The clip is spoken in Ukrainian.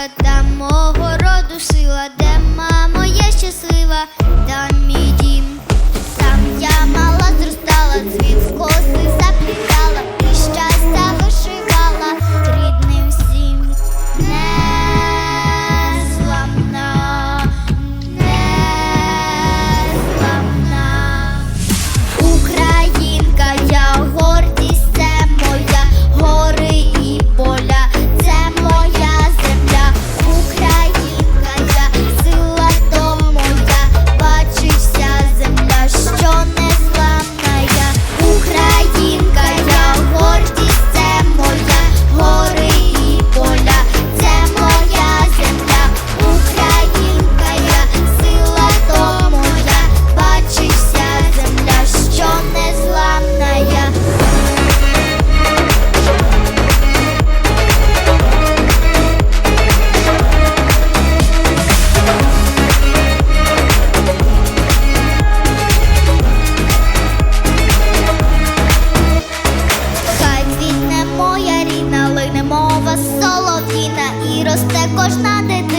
слава, там мого роду сила, де ма. росте кожна дитина.